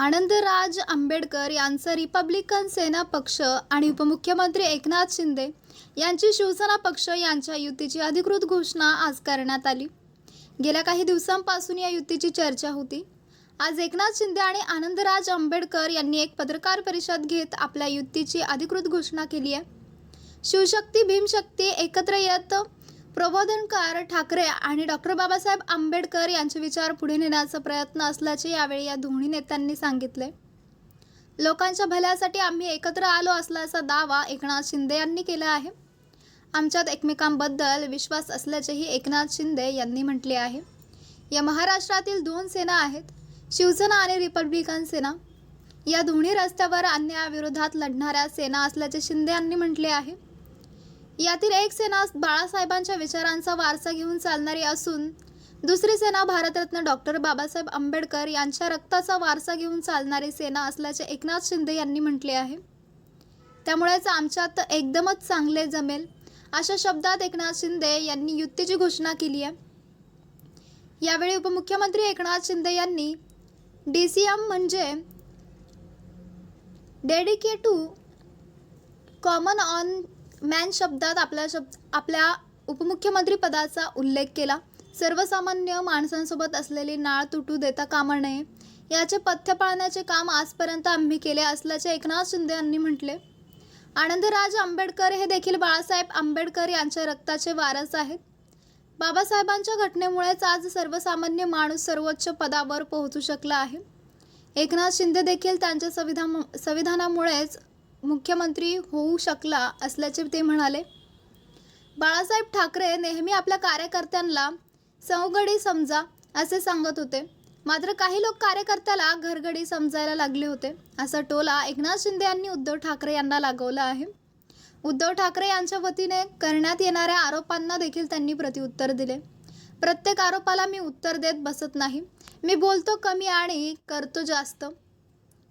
आनंदराज आंबेडकर यांचं रिपब्लिकन सेना पक्ष आणि उपमुख्यमंत्री एकनाथ शिंदे यांची शिवसेना पक्ष यांच्या युतीची अधिकृत घोषणा आज करण्यात आली. गेल्या काही दिवसांपासून या युतीची चर्चा होती. आज एकनाथ शिंदे आणि आनंदराज आंबेडकर यांनी एक पत्रकार परिषद घेत आपल्या युतीची अधिकृत घोषणा केली आहे. शिवशक्ती भीमशक्ती एकत्र येत प्रबोधनकार ठाकरे आणि डॉक्टर बाबासाहेब आंबेडकर यांचे विचार पुढे नेण्याचा प्रयत्न असल्याचे यावेळी या दोन्ही नेत्यांनी सांगितले. लोकांच्या भल्यासाठी आम्ही एकत्र आलो असल्याचा दावा एकनाथ शिंदे यांनी केला आहे. आमच्यात एकमेकांबद्दल विश्वास असल्याचेही एकनाथ शिंदे यांनी म्हटले आहे. या महाराष्ट्रातील दोन सेना आहेत शिवसेना आणि रिपब्लिकन सेना. या दोन्ही रस्त्यावर अन्यायाविरोधात लढणाऱ्या सेना असल्याचे शिंदे यांनी म्हटले आहे. यातील एक सेना बाळासाहेबांच्या विचारांचा वारसा घेऊन चालणारी असून दुसरी सेना भारतरत्न डॉक्टर बाबासाहेब आंबेडकर यांच्या रक्ताचा वारसा घेऊन चालणारी सेना असल्याचे एकनाथ शिंदे यांनी म्हटले आहे. त्यामुळेच आमच्यात एकदमच चांगले जमेल अशा शब्दात एकनाथ शिंदे यांनी युतीची घोषणा केली आहे. यावेळी उपमुख्यमंत्री एकनाथ शिंदे यांनी डी सी एम म्हणजे dedicate to common on man शब्दात आपल्या शब्द आपल्या उपमुख्यमंत्री पदाचा उल्लेख केला. सर्वसामान्य माणसांसोबत असलेली नाळ तुटू देता कामा नये. याचे पथ्य पाळण्याचे काम आजपर्यंत आम्ही केले असल्याचे एकनाथ शिंदे यांनी म्हटले. आनंदराज आंबेडकर हे देखील बाळासाहेब आंबेडकर यांच्या रक्ताचे वारस आहेत. बाबासाहेबांच्या घटनेमुळेच आज सर्वसामान्य माणूस सर्वोच्च पदावर पोहोचू शकला आहे. एकनाथ शिंदे देखील त्यांच्या संविधान संविधानामुळेच मुख्यमंत्री होऊ शकला असल्याचे ते म्हणाले. बाळासाहेब ठाकरे नेहमी आपल्या कार्यकर्त्यांना सौगडी समजा असे सांगत होते. मात्र काही लोक कार्यकर्त्याला घरगडी समजायला लागले होते. असा टोला एकनाथ शिंदे यांनी उद्धव ठाकरे यांना लागवला आहे. उद्धव ठाकरे यांच्या वतीने करण्यात येणाऱ्या आरोपांना देखील त्यांनी प्रतिउत्तर दिले. प्रत्येक आरोपाला मी उत्तर देत बसत नाही. मी बोलतो कमी आणि करतो जास्त.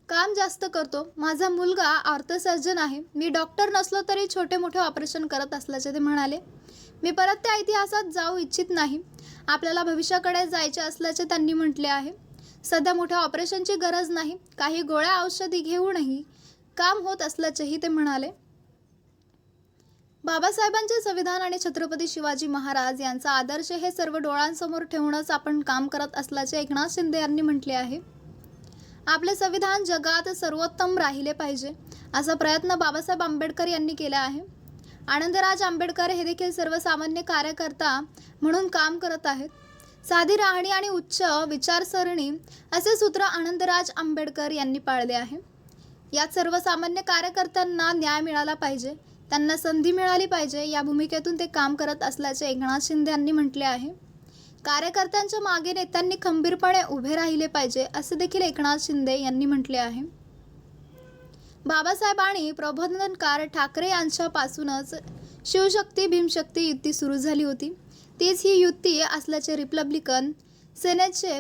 काम जास्त करतो. माझा मुलगा अर्थसर्जन आहे. मी डॉक्टर नसलो तरी छोटे मोठे ऑपरेशन करत असल्याचे ते म्हणाले. मी परत त्या इतिहासात जाऊ इच्छित नाही. आपल्याला भविष्याकडे जायचे असल्याचे त्यांनी म्हटले आहे. सध्या मोठ्या ऑपरेशनची गरज नाही. काही गोळ्या औषधी घेऊनही काम होत असल्याचेही ते म्हणाले. बाबासाहेबांचे संविधान आणि छत्रपती शिवाजी महाराज यांचा आदर्श हे सर्व डोळ्यांसमोर ठेवूनच आपण काम करत असल्याचे एकनाथ शिंदे यांनी म्हटले आहे. आपले संविधान जगात सर्वोत्तम राहिले पाहिजे असा प्रयत्न बाबासाहेब आंबेडकर यांनी केला आहे. आनंदराज आंबेडकर हे देखील सर्वसामान्य कार्यकर्ता म्हणून काम करत आहेत. साधी राहणी आणि उच्च विचारसरणी असे सूत्र आनंदराज आंबेडकर यांनी पाळले आहे. यात सर्वसामान्य कार्यकर्त्यांना न्याय मिळाला पाहिजे त्यांना संधी मिळाली पाहिजे या भूमिकेतून ते काम करत असल्याचे एकनाथ शिंदे यांनी म्हटले आहे. कार्यकर्त्यांच्या मागे नेत्यांनी खंबीरपणे उभे राहिले पाहिजे असे देखील एकनाथ शिंदे यांनी म्हटले आहे. बाबासाहेब आणि प्रबोधनकार ठाकरे यांच्यापासूनच शिवशक्ती भीमशक्ती युती सुरू झाली होती. तीच ही युती असल्याचे रिपब्लिकन सेनेचे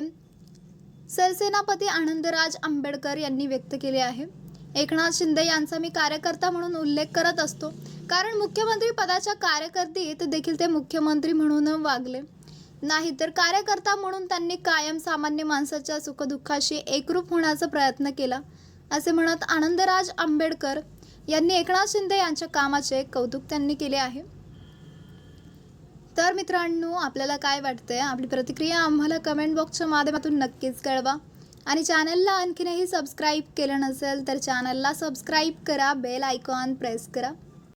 सरसेनापती आनंदराज आंबेडकर यांनी व्यक्त केले आहे. एकनाथ शिंदे यांचा मी कार्यकर्ता म्हणून उल्लेख करत असतो. कारण मुख्यमंत्री पदाच्या कार्यकर्तीत देखील ते मुख्यमंत्री म्हणून वागले. नाही तर कार्यकर्ता म्हणून त्यांनी कायम सामान्य माणसाच्या सुखदुःखाशी एकरूप होण्याचा प्रयत्न केला असे म्हणत आनंदराज आंबेडकर यांनी एकनाथ शिंदे यांच्या कामाचे कौतुक त्यांनी केले आहे. तर मित्रांनो आपल्याला काय वाटतंय? आपली प्रतिक्रिया आम्हाला कमेंट बॉक्सच्या माध्यमातून नक्कीच कळवा. आणि चॅनलला आणखीनही सबस्क्राईब केलं नसेल तर चॅनलला सबस्क्राईब करा बेल आयकॉन प्रेस करा.